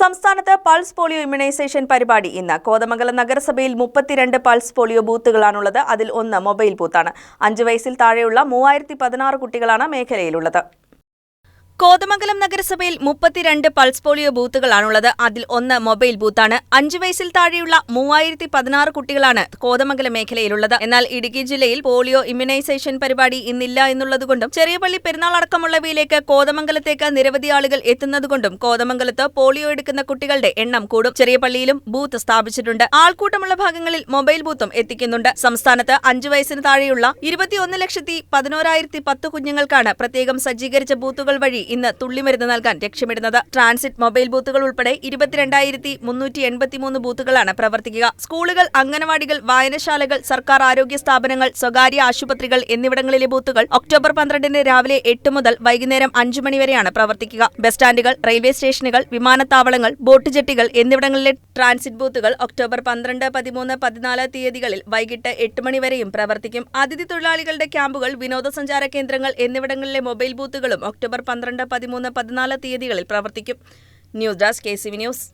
സംസ്ഥാനത്ത് pulse polio immunisation പരിപാടി ഇന്ന്. കോതമംഗലം നഗരസഭയിൽ മുപ്പത്തിരണ്ട് പൾസ് പോളിയോ ബൂത്തുകളാണുള്ളത്. അതിൽ ഒന്ന് മൊബൈൽ ബൂത്താണ്. അഞ്ച് വയസ്സിൽ താഴെയുള്ള മൂവായിരത്തി കുട്ടികളാണ് മേഖലയിലുള്ളത്. കോതമംഗലം നഗരസഭയിൽ മുപ്പത്തിരണ്ട് പൾസ് പോളിയോ ബൂത്തുകളാണുള്ളത്. അതിൽ ഒന്ന് മൊബൈൽ ബൂത്താണ്. അഞ്ചു വയസ്സിൽ താഴെയുള്ള മൂവായിരത്തി പതിനാറ് കുട്ടികളാണ് കോതമംഗലം മേഖലയിലുള്ളത്. എന്നാൽ ഇടുക്കി ജില്ലയിൽ പോളിയോ ഇമ്മ്യൂണൈസേഷൻ പരിപാടി ഇന്നില്ല എന്നുള്ളതുകൊണ്ടും ചെറിയപള്ളി പെരുന്നാൾ അടക്കമുള്ളവയിലേക്ക് കോതമംഗലത്തേക്ക് നിരവധി ആളുകൾ എത്തുന്നതുകൊണ്ടും കോതമംഗലത്ത് പോളിയോ എടുക്കുന്ന കുട്ടികളുടെ എണ്ണം കൂടും. ചെറിയപള്ളിയിലും ബൂത്ത് സ്ഥാപിച്ചിട്ടുണ്ട്. ആൾക്കൂട്ടമുള്ള ഭാഗങ്ങളിൽ മൊബൈൽ ബൂത്തും എത്തിക്കുന്നുണ്ട്. സംസ്ഥാനത്ത് അഞ്ചു വയസ്സിന് താഴെയുള്ള ഇരുപത്തിയൊന്ന് ലക്ഷത്തി പതിനോരായിരത്തി പത്ത് കുഞ്ഞുങ്ങൾക്കാണ് പ്രത്യേകം സജ്ജീകരിച്ച ബൂത്തുകൾ വഴി ഇന്ന് തുള്ളിമരുന്ന് നൽകാൻ ലക്ഷ്യമിടുന്നത്. ട്രാൻസിറ്റ് മൊബൈൽ ബൂത്തുകൾ ഉൾപ്പെടെ ഇരുപത്തിരണ്ടായിരത്തി മുന്നൂറ്റി എൺപത്തിമൂന്ന് ബൂത്തുകളാണ് പ്രവർത്തിക്കുക. സ്കൂളുകൾ അംഗനവാടികൾ വായനശാലകൾ സർക്കാർ ആരോഗ്യ സ്ഥാപനങ്ങൾ സ്വകാര്യ ആശുപത്രികൾ എന്നിവിടങ്ങളിലെ ബൂത്തുകൾ ഒക്ടോബർ പന്ത്രണ്ടിന് രാവിലെ എട്ട് മുതൽ വൈകുന്നേരം അഞ്ചു മണിവരെയാണ് പ്രവർത്തിക്കുക. ബസ് സ്റ്റാൻഡുകൾ റെയിൽവേ സ്റ്റേഷനുകൾ വിമാനത്താവളങ്ങൾ ബോട്ട് ജെട്ടികൾ എന്നിവിടങ്ങളിലെ ട്രാൻസിറ്റ് ബൂത്തുകൾ ഒക്ടോബർ പന്ത്രണ്ട് പതിമൂന്ന് പതിനാല് തീയതികളിൽ വൈകിട്ട് എട്ട് മണിവരെയും പ്രവർത്തിക്കും. അതിഥി തൊഴിലാളികളുടെ ക്യാമ്പുകൾ വിനോദസഞ്ചാര കേന്ദ്രങ്ങൾ എന്നിവിടങ്ങളിലെ മൊബൈൽ ബൂത്തുകളും ഒക്ടോബർ പന്ത്രണ്ട് പതിമൂന്ന് പതിനാല് തീയതികളിൽ പ്രവർത്തിക്കും. News desk K C V news.